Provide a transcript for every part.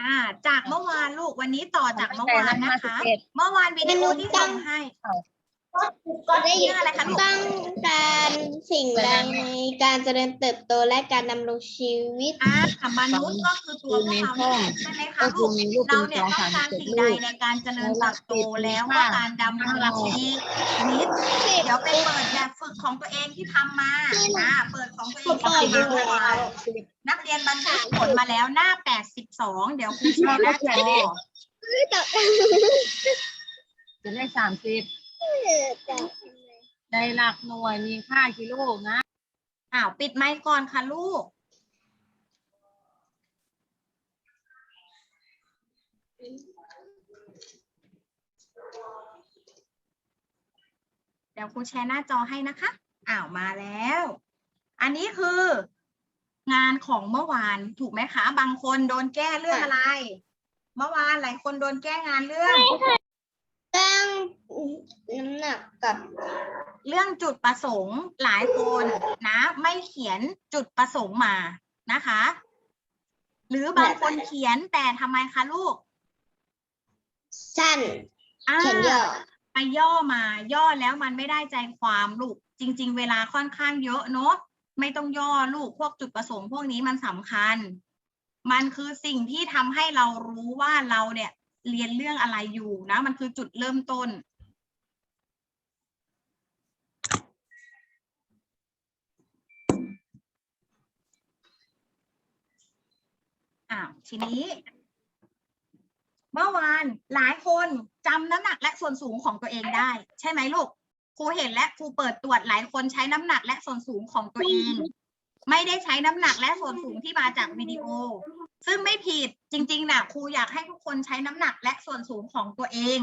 อ่า จากเมื่อวานลูกวันนี้ต่อจากเมื่อวานนะคะ เมื่อวานวิดีโอที่ส่งให้ ได้ยินเรื่องอะไรคะลูกต้องการสิ่งใดในการเจริญเติบโตและการดำรงชีวิตอ่ามนุษย์ก็คือตัวพวกเราเนี่ยใช่ไหมคะก็คืลูอกมีลูกเราเป็นเนี่ยสองต้อสางมการเจ็ดสิ่งลูใดกในการเจริญเติบโตแล้วก็การดำรงชีวิตเดี๋ยวไปเปิดแบบฝึกของตัวเองที่ทำมาอ่าเปิดของตัวเองที่ทำมาเมื่อวานนักเรียนบันทึกผลมาแล้วหน้า 82 เดี๋ยวครูแชร์หน้าจอจะได้สามสิบ ได้หลักหน่วยมีค่ากิโลนะ อ้าวปิดไมค์ก่อนค่ะลูก เดี๋ยวครูแชร์หน้าจอให้นะคะ อ้าวมาแล้ว อันนี้คือ งานของเมื่อวานถูกไหมคะ บางคนโดนแก้เรื่องอะไร เมื่อวานหลายคนโดนแก้งานเรื่องเรื่อง น้ำหนักกับเรื่องจุดประสงค์หลายคนนะ ไม่เขียนจุดประสงค์มานะคะ หรือบางคนเขียนแต่ทำไมคะลูกสั้นอ่าเขียนย่อไปย่อมาย่อแล้วมันไม่ได้ใจความลูก จริง ๆ เวลาค่อนข้างเยอะเนอะไม่ต้องย่อลูกพวกจุดประสงค์พวกนี้มันสำคัญ มันคือสิ่งที่ทำให้เรารู้ว่าเราเนี่ยเรียนเรื่องอะไรอยู่นะ มันคือจุดเริ่มต้น อ่าวทีนี้ เมื่อวานหลายคนจำน้ำหนักและส่วนสูงของตัวเองได้ ใช่ไหมลูกครูเห็นและครูเปิดตรวจหลายคนใช้น้ำหนักและส่วนสูงของตัวเอง ไม่ได้ใช้น้ำหนักและส่วนสูงที่มาจากวิดีโอ ซึ่งไม่ผิดจริงๆนะครูอยากให้ทุกคนใช้น้ำหนักและส่วนสูงของตัวเอง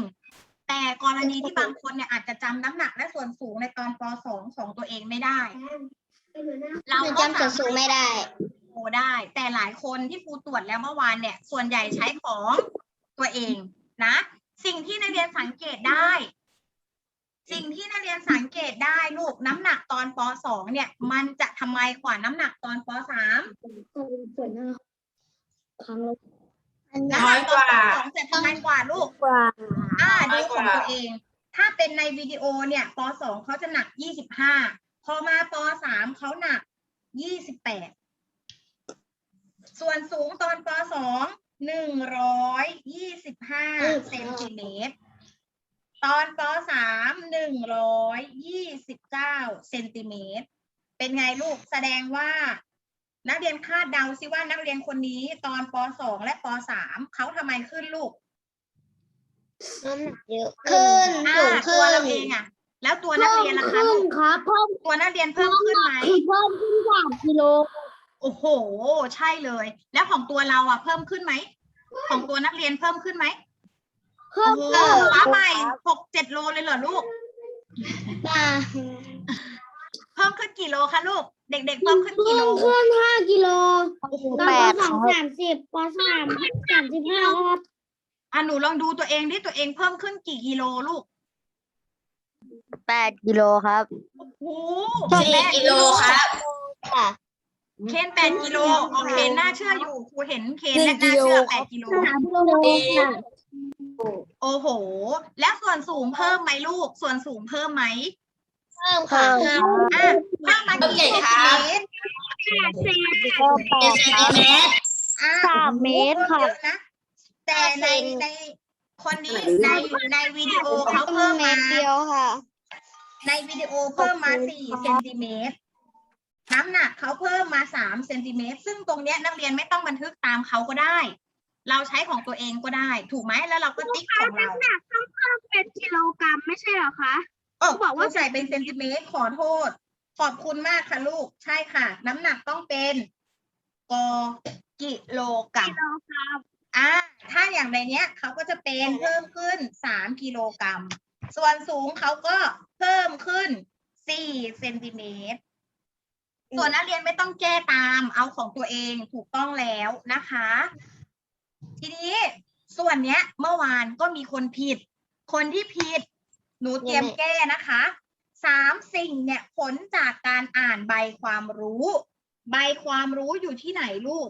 แต่กรณีที่บางคนเนี่ยอาจจะจำน้ำหนักและส่วนสูงในตอนป .2 ของตัวเองไม่ได้ เราก็จำส่วนสูงไม่ได้ โอได้ แต่หลายคนที่ครูตรวจแล้วเมื่อวานเนี่ย ส่วนใหญ่ใช้ของตัวเองนะ สิ่งที่นักเรียนสังเกตได้ สิ่งที่นักเรียนสังเกตได้ลูกน้ำหนักตอนป .2 เนี่ย มันจะทำไมกว่าน้ำหนักตอนป .3 น้ำหนักตอนป .2 จะทำไมกว่าลูกกว่าอ่าดูของตัวเอง ถ้าเป็นในวิดีโอเนี่ยป .2 เขาจะหนัก 25 พอมาป .3 เขาหนัก 28 ส่วนสูงตอนป .2 125เซนติเมตร ตอนป .3 129เซนติเมตร เป็นไงลูก แสดงว่า นักเรียนคาดเดาซิว่านักเรียนคนนี้ตอนป .2 และป .3 เขาทำไมขึ้นลูกน้ำหนักเยอะขึ้นอ่าสูงตัขึ้วนเราเองอะแล้วตัวนักเรียนล่ะคะลูกครับเพิ่มตัวนักเรียนเพิ่มขึ้นไหมเพิ่มขึ้นสามกิโล โอ้โห ใช่เลย แล้วของตัวเราอะเพิ่มขึ้นไหม ของตัวนักเรียนเพิ่มขึ้นไหมเพิ่โอ้มโหฟ้าใหม่หกเจ็ดโลเลยเหรอลูกอ่าเพิ่มขึ้นกี่โลคะลูก เด็ก ๆ เพิ่มขึ้นกี่โลเพิ่มห้ากิโลโอ้โหตอนปสองสามสิบปสามสามสิบห้าครับอะหนูลองดูตัวเองดิ ตัวเองเพิ่มขึ้นกี่กิโลลูก แปดกิโลครับ โอ้โหสี่แปดกิโลครับ ค่ะ เคนแปดกิโลโอเคน่าเชื่ออยู่ครูเห็นเคนและน่าเชื่อแปดกิโลสามกิโลค่ะโอ้โห แล้วส่วนสูงเพิ่มไหมลูก ส่วนสูงเพิ่มไหมเพิ่มค่ะเพิ่มอะเพิ่มมากี่เซนติเมตรก็แปดครับอะสามเมตรค่ะเยอะนะแต่ในในคนนี้ในในวิดีโอเขาเพิ่มเมมาตรเดียวค่ะในวิดีโอเพิ่มมาสี่เซนติเมตร น้ำหนักเขาเพิ่มมาสามเซนติเมตรซึ่งตรงเนี้ยนักเรียนไม่ต้องบันทึกตามเขาก็ได้ เราใช้ของตัวเองก็ได้ ถูกไหมแล้วเราก็ติ๊กของเราเป็นกิโลกรัมไม่ใช่เหรอคะเออเขาบอกว่าใส่เป็นเซนติเมตรขอโทษ ขอบคุณมากค่ะลูกใช่ค่ะ น้ำหนักต้องเป็นกกิโลกรัมกิโลกรัมอ่าถ้าอย่างในเนี้ยเขาก็จะเป็นเพิ่มขึ้นสามกิโลกรัมส่วนสูงเขาก็เพิ่มขึ้นสี่เซนติเมตร ส่วนนักเรียนไม่ต้องแก้ตามเอาของตัวเองถูกต้องแล้วนะคะ ทีนี้ส่วนเนี้ยเมื่อวานก็มีคนผิด คนที่ผิด หนูเตรียมแก้นะคะสามสิ่งเนี่ยผลจากการอ่านใบความรู้ ใบความรู้อยู่ที่ไหนลูก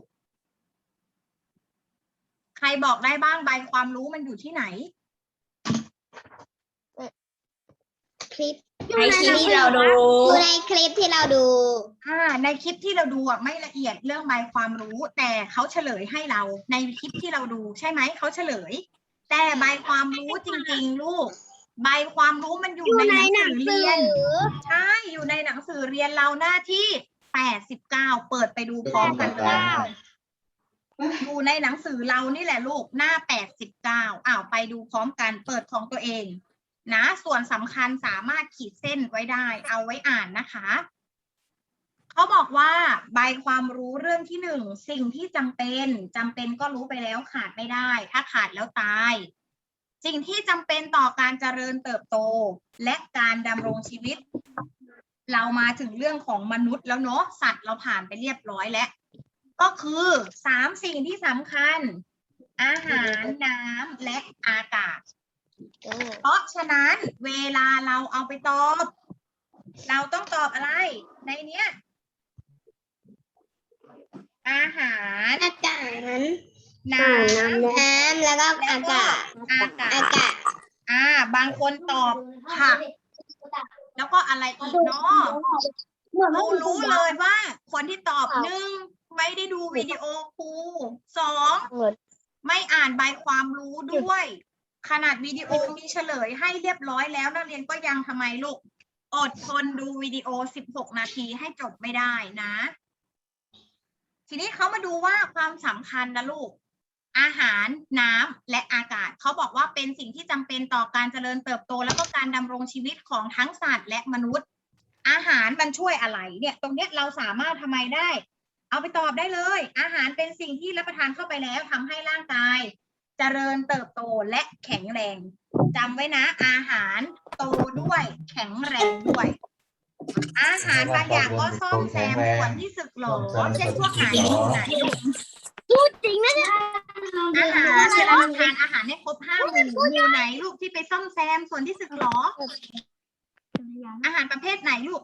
ใครบอกได้บ้างใบความรู้มันอยู่ที่ไหน คลิป ในคลิปที่เราดู ดูในคลิปที่เราดู อ่าในคลิปที่เราดูอะไม่ละเอียดเรื่องใบความรู้ แต่เขาเฉลยให้เราในคลิปที่เราดูใช่ไหมเขาเฉลย แต่ใบความรู้จริง ๆ ลูก ใบความรู้มันอยู่ในหนังสือเรียน ใช่อยู่ในหนังสือเรียนเราหน้าที่แปดสิบเก้าเปิดไปดูพร้อมกันเลยอยู่ในหนังสือเรานี่แหละลูกหน้าแปดสิบเก้าอ้าวไปดูพร้อมกัน เปิดของตัวเอง นะ ส่วนสำคัญสามารถขีดเส้นไว้ได้ เอาไว้อ่านนะคะเขาบอกว่าใบความรู้เรื่องที่หนึ่งสิ่งที่จำเป็นจำเป็นก็รู้ไปแล้วขาดไม่ได้ ถ้าขาดแล้วตาย สิ่งที่จำเป็นต่อการเจริญเติบโต และการดำรงชีวิต เรามาถึงเรื่องของมนุษย์แล้วเนาะสัตว์เราผ่านไปเรียบร้อยแล้ว ก็คือสามสิ่งที่สำคัญ อาหารน้ำและอากาศ เพราะฉะนั้นเวลาเราเอาไปตอบ เราต้องตอบอะไร ในเนี้ย อาหารอากาศน้ำน้ำแล้วก็อากาศอากาอาศกาศอ่า บางคนตอบผักแล้วก็อะไรอีกเนาะเรารู้เลยว่า คนที่ตอบหนึ่งไม่ได้ดูวิดีโอครูสองไม่อ่านใบความรู้ด้วย ขนาดวิดีโอมีเฉลยให้เรียบร้อยแล้วนักเรียนก็ยังทำไมลูก อดทนดูวิดีโอ 16 นาทีให้จบไม่ได้นะ ทีนี้เขามาดูว่าความสำคัญนะลูก อาหารน้ำและอากาศ เขาบอกว่าเป็นสิ่งที่จำเป็นต่อการเจริญเติบโต แล้วก็การดำรงชีวิตของทั้งสัตว์และมนุษย์ อาหารมันช่วยอะไรเนี่ย ตรงเนี้ยเราสามารถทำไมได้ เอาไปตอบได้เลย อาหารเป็นสิ่งที่รับประทานเข้าไปแล้วทำให้ร่างกาย เจริญเติบโตและแข็งแรงจำไว้นะ อาหารโตด้วยแข็งแรงด้วย อาหารบางอย่างก็ซ่อมแซมส่วนที่สึกหรอเช่นพวกไหนพวกไหนลูกจริงนะเนี่ยอาหารเวลาเราทานอาหารให้ครบห้าหมู่หมู่ไหนลูกที่ไปซ่อมแซมส่วนที่สึกหรออาหารประเภทไหนลูก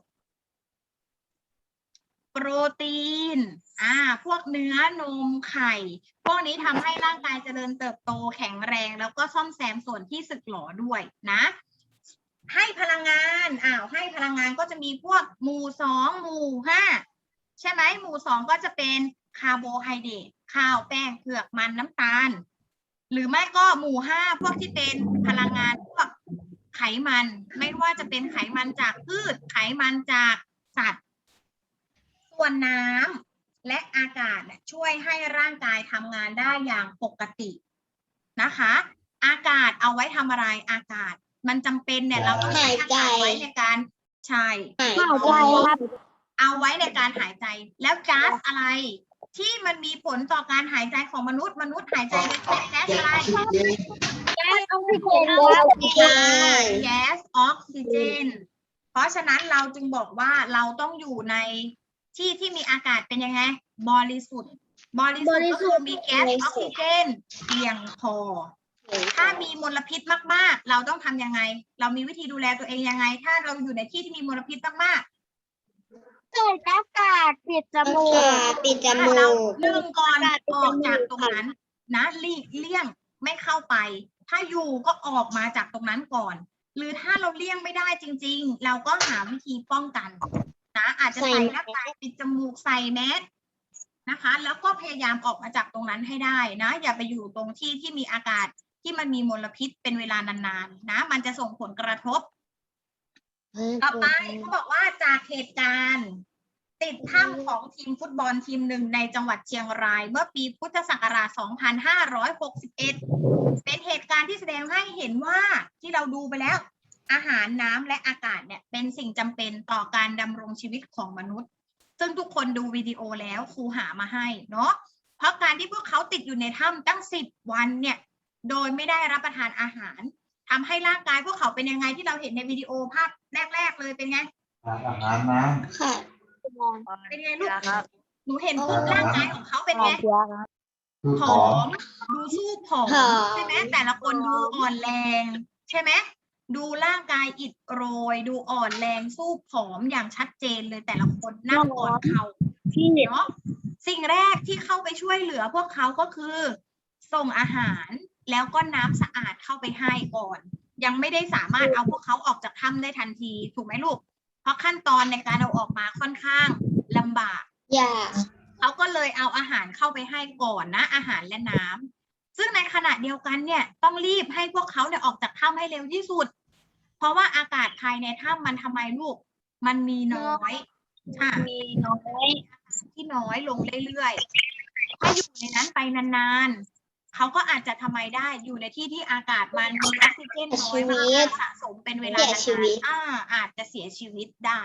โปรตีน อ่า พวกเนื้อนมไข่ พวกนี้ทำให้ร่างกายเจริญเติบโตแข็งแรง แล้วก็ซ่อมแซมส่วนที่สึกหรอด้วยนะ ให้พลังงาน อ้าว ให้พลังงานก็จะมีพวกหมู่สองหมู่ห้าใช่ไหมหมู่สองก็จะเป็นคาร์โบไฮเดรตข้าวแป้งเผือกมันน้ำตาล หรือไม่ก็หมู่ห้าพวกที่เป็นพลังงานพวกไขมัน ไม่ว่าจะเป็นไขมันจากพืช ไขมันจากสัตว์ วนน้ำและอากาศเนี่ยช่วยให้ร่างกายทำงานได้อย่างปกตินะคะ อากาศเอาไว้ทำอะไรอากาศ มันจำเป็นเนี่ยเราต้องใช้อากาศไว้ในการใช่หายเข้าใจครับเอาไว้ในการหายใจแล้วก๊าซอะไรที่มันมีผลต่อการหายใจของมนุษย์ มนุษย์หายใจเป็นแก๊สอะไรแก๊สออกซิเจนใช่แก๊สออกซิเจน เพราะฉะนั้นเราจึงบอกว่าเราต้องอยู่ใน ที่ที่มีอากาศเป็นยังไง บริสุทธิ์ บริสุทธิ์ก็คือมีแก๊สออกซิเจนเพียงพอ ถ้ามีมลพิษมากๆ เราต้องทำยังไง เรามีวิธีดูแลตัวเองยังไง ถ้าเราอยู่ในที่ที่มีมลพิษมากเกิดอากาศปิดจโอมูเคกปิดจๆมูเรากหนึ่งก่อนออกจากตรงนั้น นะหลีกเลี่ยงไม่เข้าไป ถ้าอยู่ก็ออกมาจากตรงนั้นก่อน หรือถ้าเราเลี่ยงไม่ได้จริง ๆ เราก็หาวิธีป้องกัน นะอาจจะใส่หน้ากากปิดจมูกใส่แมสนะคะ แล้วก็พยายามออกมาจากตรงนั้นให้ได้นะ อย่าไปอยู่ตรงที่ที่มีอากาศที่มันมีมลพิษเป็นเวลานานๆนะ มันจะส่งผลกระทบ ต่อไปเขาบอกว่าจากเหตุการณ์ ติดถ้ำของทีมฟุตบอลทีมหนึ่งในจังหวัดเชียงราย เมื่อปีพุทธศักราช 2561 เป็นเหตุการณ์ที่แสดงให้เห็นว่าที่เราดูไปแล้ว อาหารน้ำและอากาศเนี่ยเป็นสิ่งจำเป็นต่อการดำรงชีวิตของมนุษย์ ซึ่งทุกคนดูวิดีโอแล้วครูหามาให้เนาะเพราะการที่พวกเขาติดอยู่ในถ้ำตั้งสิบวันเนี่ยโดยไม่ได้รับประทานอาหารทำให้ร่างกายพวกเขาเป็นยังไงที่เราเห็นในวิดีโอภาพแรก ๆ เลยเป็นไงอาหารน้ค่ะเป็นไงลูกครับหนูเห็นปุ๊บร่างกายของเขาเป็นไงำคือผผออมมดูสู้ผอมผอมใช่ไหมแต่ละคนดูอ่อนแรง ใช่ไหม ดูร่างกายอิดโรย ดูอ่อนแรงสู้ผอมอย่างชัดเจนเลยแต่ละคนนั่งอ่อนเข่าพี่เนาะสิ่งแรกที่เข้าไปช่วยเหลือพวกเขาก็คือ ส่งอาหารแล้วก็น้ำสะอาดเข้าไปให้ก่อน ยังไม่ได้สามารถเอาพวกเขาออกจากถ้ำได้ทันที ถูกไหมลูก เพราะขั้นตอนในการเอาออกมาค่อนข้างลำบากอย่าเขาก็เลยเอาอาหารเข้าไปให้ก่อนนะ อาหารและน้ำซึ่งในขณะเดียวกันเนี่ยต้องรีบให้พวกเขาเนี่ยออกจากถ้ำให้เร็วที่สุด เพราะว่าอากาศภายในถ้ำมันทำไมลูก มันมีน้อยอะ มีน้อยที่น้อยลงเรื่อยๆ ถ้าอยู่ในนั้นไปนานๆ เขาก็อาจจะทำไมได้อยู่ในที่ที่อากาศมันมีออกซิเจนน้อยมากๆสะสมเป็นเวลาเสียนานชีวิตๆอ่าอาจจะเสียชีวิตได้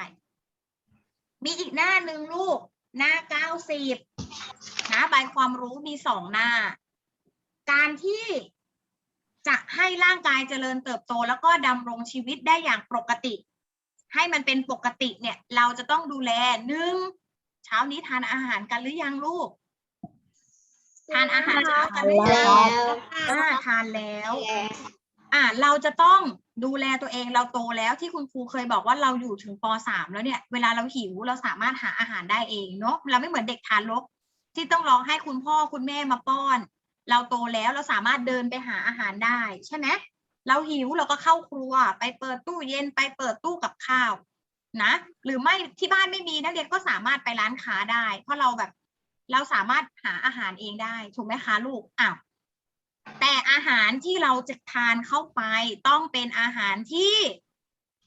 มีอีกหน้าหนึ่งลูก หน้าเก้าสิบนะใบความรู้มีสองหน้า การที่ จะให้ร่างกายเจริญเติบโต แล้วก็ดำรงชีวิตได้อย่างปกติ ให้มันเป็นปกติเนี่ย เราจะต้องดูแลหนึ่งเช้านี้ทานอาหารกันหรือยังลูก ทานอาหารเช้ากันหรือแล้ยังวอ่าทานแล้วแล้ว อ่า เราจะต้องดูแลตัวเองเราโตแล้วที่คุณครูเคยบอกว่าเราอยู่ถึงป .3 แล้วเนี่ยเวลาเราหิวเราสามารถหาอาหารได้เองเนาะเราไม่เหมือนเด็กทารกที่ต้องรอให้คุณพ่อคุณแม่มาป้อน เราโตแล้วเราสามารถเดินไปหาอาหารได้ใช่ไหมเราหิวเราก็เข้าครัว ไปเปิดตู้เย็นไปเปิดตู้กับข้าวนะหรือไม่ที่บ้านไม่มีนักเรียนก็สามารถไปร้านค้าได้ เพราะเราแบบ เราสามารถหาอาหารเองได้ถูกไหมคะลูกอ้าวแต่อาหารที่เราจะทานเข้าไปต้องเป็นอาหารที่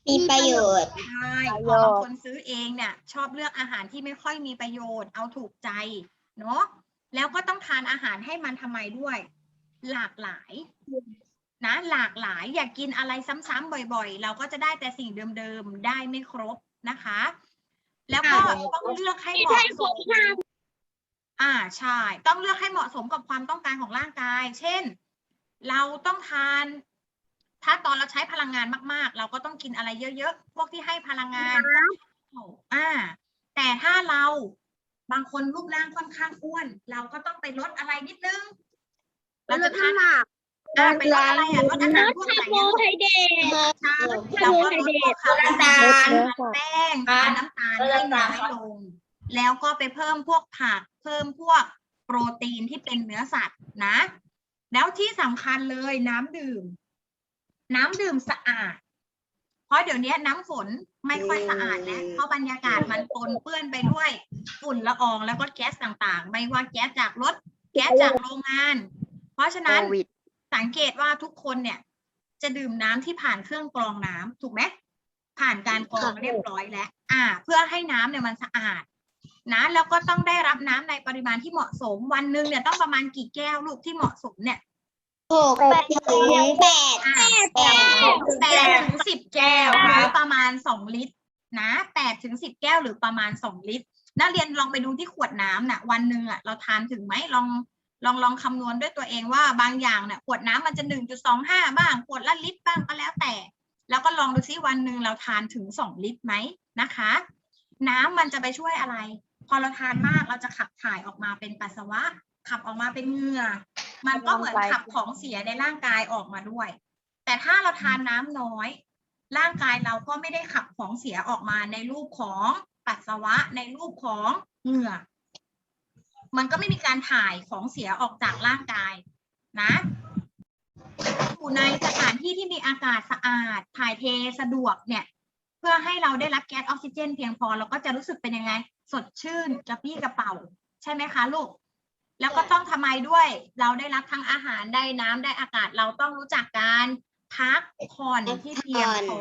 มีประโยชน์ใช่พอบางคนซื้อเองเนี่ย ชอบเลือกอาหารที่ไม่ค่อยมีประโยชน์เอาถูกใจเนาะ แล้วก็ต้องทานอาหารให้มันทำไมด้วย หลากหลาย นะ หลากหลายอย่ากกินอะไรซ้ำๆบ่อยๆ เราก็จะได้แต่สิ่งเดิมๆ ได้ไม่ครบนะคะ แล้วก็ต้องเลือกให้เหมาะสม อ่าใช่ ต้องเลือกให้เหมาะสมกับความต้องการของร่างกาย เช่น เราต้องทาน ถ้าตอนเราใช้พลังงานมากๆ เราก็ต้องกินอะไรเยอะๆ พวกที่ให้พลังงานอ่า แต่ถ้าเรา บางคนรูปร่างค่อนข้างอ้วน เราก็ต้องไปลดอะไรนิดนึงเราจะทานอ่าไปลดอะไรอะลดอาหารพวกไหนอะไฮเดรตใช่เราก็ลดพวกคาร์โบไฮเดรตแป้งทานน้ำตาลให้น้อยลง แล้วก็ไปเพิ่มพวกผัก เพิ่มพวกโปรตีนที่เป็นเนื้อสัตว์นะ แล้วที่สำคัญเลยน้ำดื่ม น้ำดื่มสะอาด เพราะเดี๋ยวนี้น้ำฝน ไม่ค่อยสะอาดแล้วเพราะบรรยากาศมันปนเปื้อนไปด้วยฝุ่นละอองแล้วก็แก๊สต่างๆ ไม่ว่าแก๊สจากรถ แก๊สจากโรงงาน เพราะฉะนั้นสังเกตว่าทุกคนเนี่ย จะดื่มน้ำที่ผ่านเครื่องกรองน้ำถูกไหมผ่านการกรองเรียบร้อยแล้ว อ่า เพื่อให้น้ำเนี่ยมันสะอาด นะแล้วก็ต้องได้รับน้ำในปริมาณที่เหมาะสมวันหนึ่งเนี่ยต้องประมาณกี่แก้วลูกที่เหมาะสมเนี่ย หกถึงแปดแปดแปดถึงสิบแก้วหรือประมาณสองลิตร นะแปดถึงสิบแก้วหรือประมาณสองลิตร นักเรียนลองไปดูที่ขวดน้ำน่ะ วันหนึ่งอะเราทานถึงไหมลองลองลองคำนวณด้วยตัวเองว่าบางอย่างเนี่ยขวดน้ำมันจะหนึ่งจุดสองห้าบ้างขวดละลิตรบ้างก็แล้วแต่ แล้วก็ลองดูซิวันหนึ่งเราทานถึงสองลิตรไหมนะคะ น้ำมันจะไปช่วยอะไร พอเราทานมากเราจะขับถ่ายออกมาเป็นปัสสาวะ ขับออกมาเป็นเหงื่อ มันก็เหมือนขับของเสียในร่างกายออกมาด้วย แต่ถ้าเราทานน้ำน้อย ร่างกายเราก็ไม่ได้ขับของเสียออกมาในรูปของปัสสาวะในรูปของเหงื่อ มันก็ไม่มีการถ่ายของเสียออกจากร่างกายนะอยู่ในสถานที่ที่มีอากาศสะอาด ถ่ายเทสะดวกเนี่ย เพื่อให้เราได้รับแก๊สออกซิเจน เพียงพอเราก็จะรู้สึกเป็นยังไง สดชื่นกระปี้กระเป๋า ใช่ไหมคะลูก แล้วก็ต้องทำไมด้วย เราได้รับทั้งอาหารได้น้ำได้อากาศเราต้องรู้จักการพักผ่อนที่เพียงพอ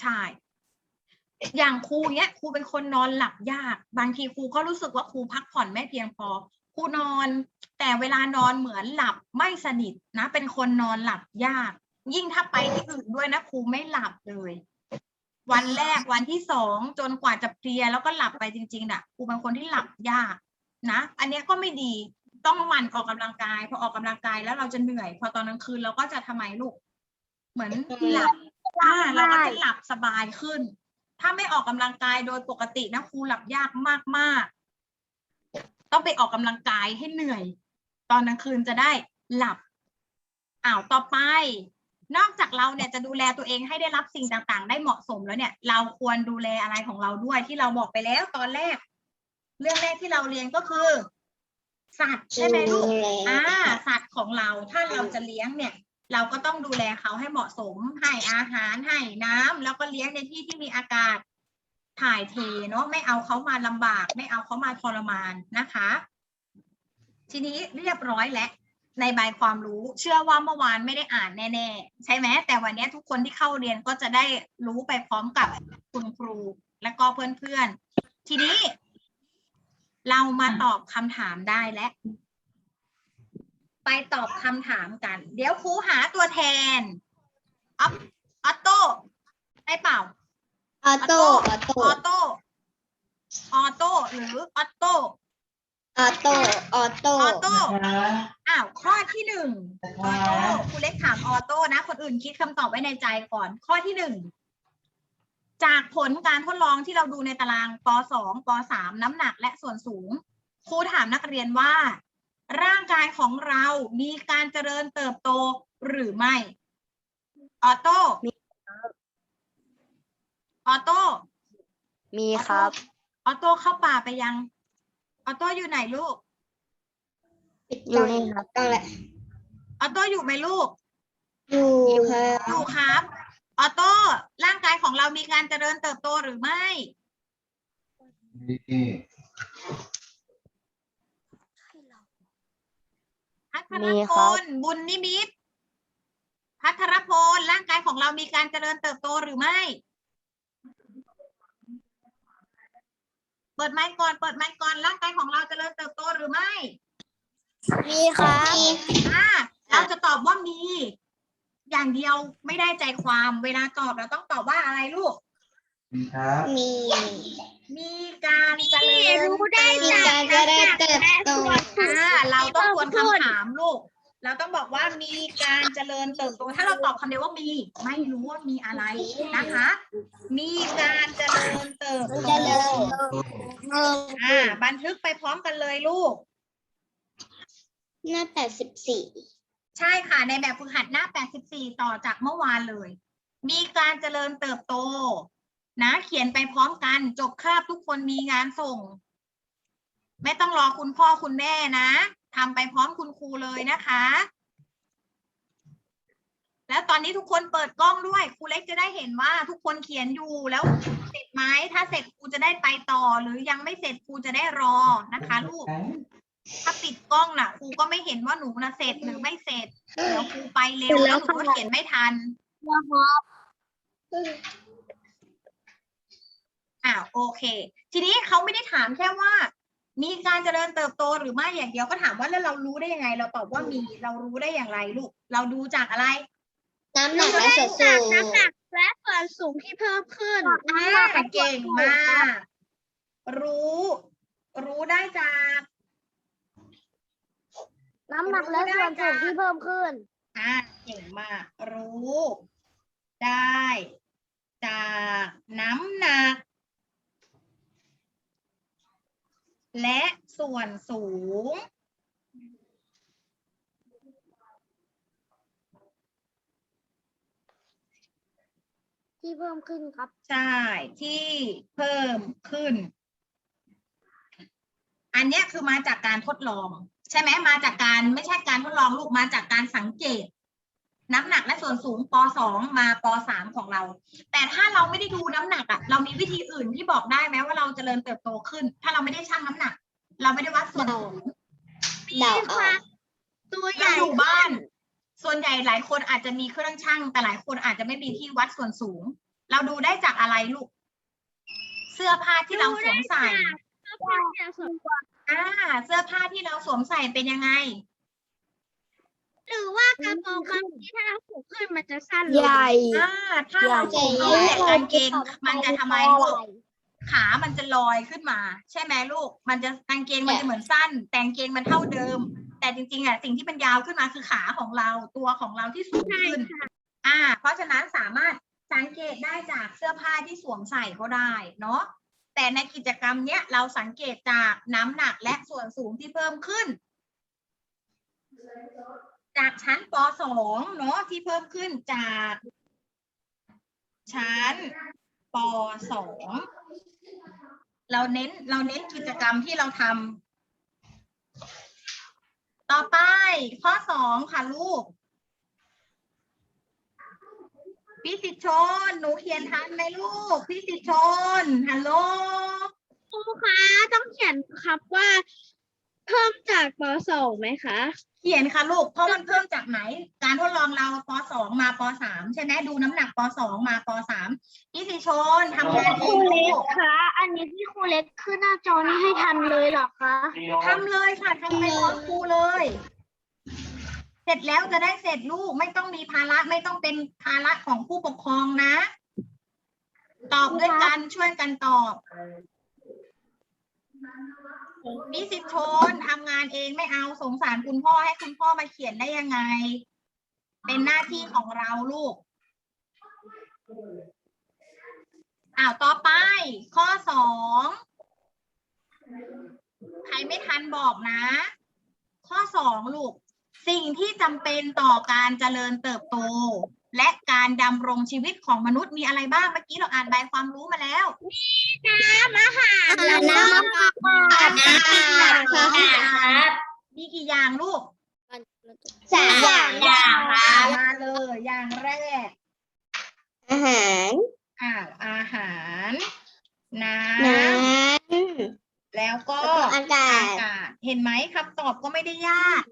ใช่อย่างครูเนี้ยครูเป็นคนนอนหลับยาก บางทีครูก็รู้สึกว่าครูพักผ่อนไม่เพียงพอครูนอน แต่เวลานอนเหมือนหลับไม่สนิทนะ เป็นคนนอนหลับยาก ยิ่งถ้าไปที่อื่นด้วยนะครูไม่หลับเลย วันแรกวันที่สองจนกว่าจะเพลียแล้วก็หลับไปจริงๆน่ะครูเป็นคนที่หลับยาก นะ อันเนี้ยก็ไม่ดีต้องหมั่นออกกำลังกายพอออกกำลังกายแล้วเราจะเหนื่อย พอตอนกลางคืนเราก็จะทำไมลูก เหมือนหลับอ่าเราก็จะหลับสบายขึ้น ถ้าไม่ออกกำลังกายโดยปกตินะครูหลับยากมากๆ ต้องไปออกกำลังกายให้เหนื่อย ตอนกลางคืนจะได้หลับอ้าวต่อไป นอกจากเราเนี่ยจะดูแลตัวเองให้ได้รับสิ่งต่างๆ ได้เหมาะสมแล้วเนี่ย เราควรดูแลอะไรของเราด้วยที่เราบอกไปแล้วตอนแรก เรื่องแรกที่เราเรียนก็คือ สัตว์ใช่ไหมลูกดูแลอ่าสัตว์ของเราถ้าเราจะเลี้ยงเนี่ย เราก็ต้องดูแลเขาให้เหมาะสมให้อาหารให้น้ำแล้วก็เลี้ยงในที่ที่มีอากาศถ่ายเทเนาะไม่เอาเขามาลำบาก ไม่เอาเขามาทรมานนะคะ ทีนี้เรียบร้อยแล้วในใบความรู้เชื่อว่าเมื่อวานไม่ได้อ่านแน่ ๆ ใช่ไหมแต่วันนี้ทุกคนที่เข้าเรียนก็จะได้รู้ไปพร้อมกับคุณครูและก็เพื่อนๆ ทีนี้ เรามาตอบคำถามได้แล้วไปตอบคำถามกัน เดี๋ยวครูหาตัวแทนออฟออโต้ได้เปล่าออโต้ออโต้ออโต้ออโต้หรือออโต้ออโต้ออโต้ออโต้อ้าวข้อที่หนึ่งออโต้ครูเล็กถามออโต้นะ คนอื่นคิดคำตอบไว้ในใจก่อน ข้อที่หนึ่ง จากผลการทดลองที่เราดูในตารางปสองปสามน้ำหนักและส่วนสูง ครูถามนักเรียนว่า ร่างกายของเรามีการเจริญเติบโตหรือไม่ ออโต้ออโต้มีครับ ออโต้เข้าป่าไปยัง ออโต้อยู่ไหนลูก อยู่นี่ครับต้องแหละออโต้อยู่ไหมลูก อยู่ค่ะอยู่ครับ ออโต้ร่างกายของเรามีการเจริญเติบโตหรือไม่พัทรมีพครับ ลบุญนิมิตรพัทรพลร่างกายของเรามีการเจริญเติบโตหรือไม่ เปิดไมค์ก่อน เปิดไมค์ก่อนร่างกายของเราเจริญเติบโตหรือไม่ มีครับ อ่าเราจะตอบว่ามี อย่างเดียวไม่ได้ใจความเวลาตอบเราต้องตอบว่าอะไรลูก มีครับ มีมีการเจริญรู้ได้มีการเจริญเติบโตอ่าเราต้องทวนคำถามลูก เราต้องบอกว่ามีการเจริญเติบโต ถ้าเราตอบคำเดียวว่ามี ไม่รู้ว่ามีอะไรนะคะ มีการเจริญเติบโตเจริญอ่าบันทึกไปพร้อมกันเลยลูก หน้าแปดสิบสี่ ใช่ค่ะ ในแบบฝึกหัดหน้า 84 ต่อจากเมื่อวานเลย มีการเจริญเติบโต นะ เขียนไปพร้อมกัน จบคาบทุกคนมีงานส่ง ไม่ต้องรอคุณพ่อคุณแม่นะทำไปพร้อมคุณครูเลยนะคะ แล้วตอนนี้ทุกคนเปิดกล้องด้วย ครูเล็กจะได้เห็นว่าทุกคนเขียนอยู่แล้วเสร็จไหมถ้าเสร็จครูจะได้ไปต่อ หรือยังไม่เสร็จครูจะได้รอนะคะ ลูก ถ้าปิดกล้องน่ะครูก็ไม่เห็นว่าหนูนะเสร็จหรือไม่เสร็จเดี๋ยวครูไปเร็วแล้วหนูก็เขียนไม่ทันอ่าโอเค ทีนี้เขาไม่ได้ถามแค่ว่า มีการเจริญเติบโตหรือไม่อย่างเดียวก็ถามว่าแล้วเรารู้ได้ยังไง เราตอบว่ามีเรารู้ได้อย่างไรลูกเราดูจากอะไรน้ำหนักและส่วนสูงน้ำหนักและส่วนสูงที่เพิ่มขึ้นอ่าเก่งมาก รู้ รู้ได้จาก น้ำหนักและส่วนสูงที่เพิ่มขึ้น อ่าเก่งมาก รู้ ได้ จากน้ำหนัก และส่วนสูง ที่เพิ่มขึ้นครับ ใช่ ที่เพิ่มขึ้น อันเนี้ยคือมาจากการทดลอง ใช่ไหมมาจากการไม่ใช่การทดลองลูกมาจากการสังเกต น้ำหนักและส่วนสูงปสองมาปสามของเรา แต่ถ้าเราไม่ได้ดูน้ำหนักอะเรามีวิธีอื่นที่บอกได้ไหมว่าเราจเจริญเติบโตขึ้น ถ้าเราไม่ได้ชั่งน้ำหนัก เราไม่ได้วัดส่วนสูงเดาเอาตัวใหญ่อยู่บ้าน ส่วนใหญ่หลายคนอาจจะมีเครื่องชั่ง แต่หลายคนอาจจะไม่มีที่วัดส่วนสูง เราดูได้จากอะไรลูก เสื้อผ้าที่เราสวมใส่ อ่าเสื้อผ้าที่เราสวมใส่เป็นยังไง หรือว่ากระโปรงบางทีถ้าเราผูกขึ้นมันจะสั้นลง ใหญ่ อ่าถ้าเราใหญ่สวมเอาแต่กางเกงมันจะทำไมลูก ขามันจะลอยขึ้นมา ใช่ไหมลูก มันจะกางเกงมันจะเหมือนสั้น แต่กางเกงมันเท่าเดิม แต่จริงๆอะสิ่งที่มันยาวขึ้นมาคือขาของเราตัวของเราที่สูงขึ้น อ่า เพราะฉะนั้นสามารถสังเกตได้จากเสื้อผ้าที่สวมใส่ก็ได้เนาะ แต่ในกิจกรรมเนี้ยเราสังเกตจากน้ำหนักและส่วนสูงที่เพิ่มขึ้น จากชั้นป .2 เนาะที่เพิ่มขึ้นจาก ชั้นป .2 เราเน้นเราเน้นกิจกรรมที่เราทำต่อไปข้อสองค่ะลูก พี่สิทธิชน หนูเขียนทันไหมลูก พี่สิทธิชน ฮัลโหล ครูคะต้องเขียนครับว่า เพิ่มจากปสองไหมคะ เขียนค่ะลูก เพราะมันเพิ่มจากไหน การทดลองเราปสองมาปสามใช่ไหมดูน้ำหนักปสองมาปสามพี่สิทธิชนทำงานเองลูกคะอันนี้ที่ครูเล็กขึ้นหน้าจอนี่ให้ทำเลยเหรอคะ ทำเลยค่ะทำไปพร้อมครูเลย เสร็จแล้วจะได้เสร็จลูกไม่ต้องมีภาระไม่ต้องเป็นภาระของผู้ปกครองนะ ตอบด้วยกันช่วยกันตอบนิสิตชนทำงานเองไม่เอาสงสารคุณพ่อให้คุณพ่อมาเขียนได้ยังไง เป็นหน้าที่ของเราลูกอ้าวต่อไป ข้อสองใครไม่ทันบอกนะ ข้อสองลูก สิ่งที่จำเป็นต่อการเจริญเติบโต และการดำรงชีวิตของมนุษย์มีอะไรบ้างเมื่อกี้เราอ่านใบความรู้มาแล้วน้ำมะพร้าวมีกี่อย่างลูกสามอย่างมาเลยอย่างแรก อาหารอ้าวอาหาร น้ำแล้วก็อากาศเห็นไหมคำตอบก็ไม่ได้ยาก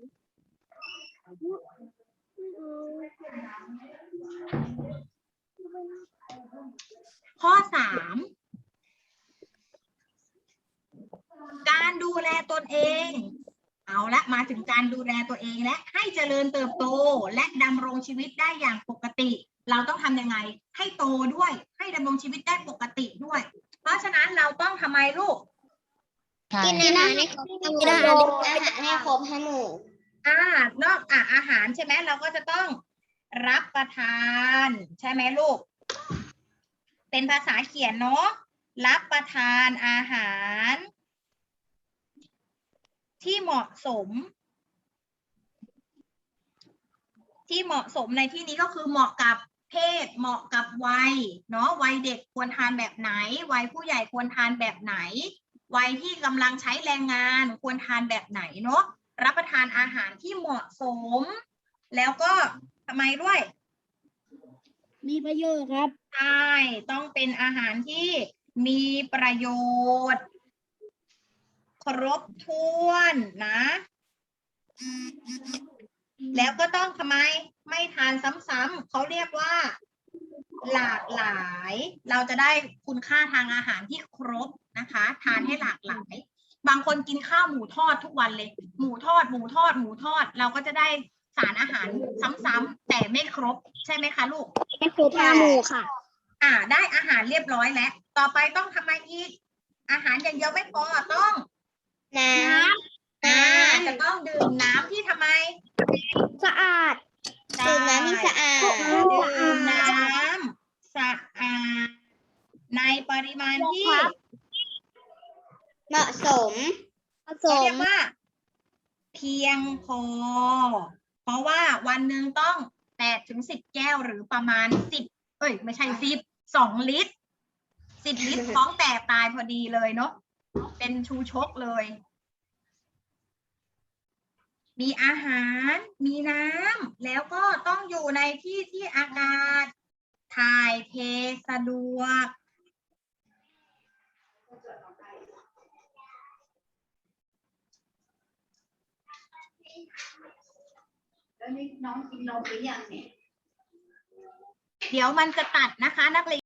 ข้อสามการดูแลตนเอง เอาละมาถึงการดูแลตัวเองและให้เจริญเติบโตและดำรงชีวิตได้อย่างปกติ เราต้องทำยังไง ให้โตด้วย ให้ดำรงชีวิตได้ปกติด้วย เพราะฉะนั้นเราต้องทำไมลูกใช่กินอาหารให้ครบห้าหมู่ อ่านอกอะอาหารใช่ไหมเราก็จะต้องรับประทาน ใช่ไหมลูก เป็นภาษาเขียนเนาะรับประทานอาหาร ที่เหมาะสม ที่เหมาะสมในที่นี้ก็คือเหมาะกับเพศเหมาะกับวัยเนาะวัยเด็กควรทานแบบไหน วัยผู้ใหญ่ควรทานแบบไหน วัยที่กำลังใช้แรงงานควรทานแบบไหนเนาะ รับประทานอาหารที่เหมาะสม แล้วก็ทำไมด้วย มีประโยชน์ครับ ใช่ ต้องเป็นอาหารที่มีประโยชน์ ครบถ้วนนะ แล้วก็ต้องทำไมไม่ทานซ้ำๆเขาเรียกว่า หลากหลาย เราจะได้คุณค่าทางอาหารที่ครบนะคะ ทานให้หลากหลาย บางคนกินข้าวหมูทอดทุกวันเลย หมูทอดหมูทอดหมูทอด เราก็จะได้สารอาหารซ้ำๆแต่ไม่ครบใช่ไหมคะลูก ไม่ครบห้าหมู่ค่ะ อ่า ได้อาหารเรียบร้อยแล้ว ต่อไปต้องทำไมอีก อาหารอย่างเดียวไม่พอต้องน้ำอ่าน้จะต้องดื่มน้ำที่ทำไม สะอาดำดื่มน้ำที่สะอาดดื่มน้ำสะอาดในปริมาณที่ เหมาะสม ผสเขาเรีมยกว่า เพียงพอ เพราะว่าวันหนึ่งต้องแปดถึงสิบแก้วหรือประมาณสิบเอ้ย ไม่ใช่สิบสองลิตรสิบลิตรท้องแตกตายพอดีเลยเนาะเป็นชูชกเลย มีอาหาร มีน้ำแล้วก็ต้องอยู่ในที่ที่อากาศ ถ่ายเทสะดวก เดี๋ยวมันจะตัดนะคะนักเรียน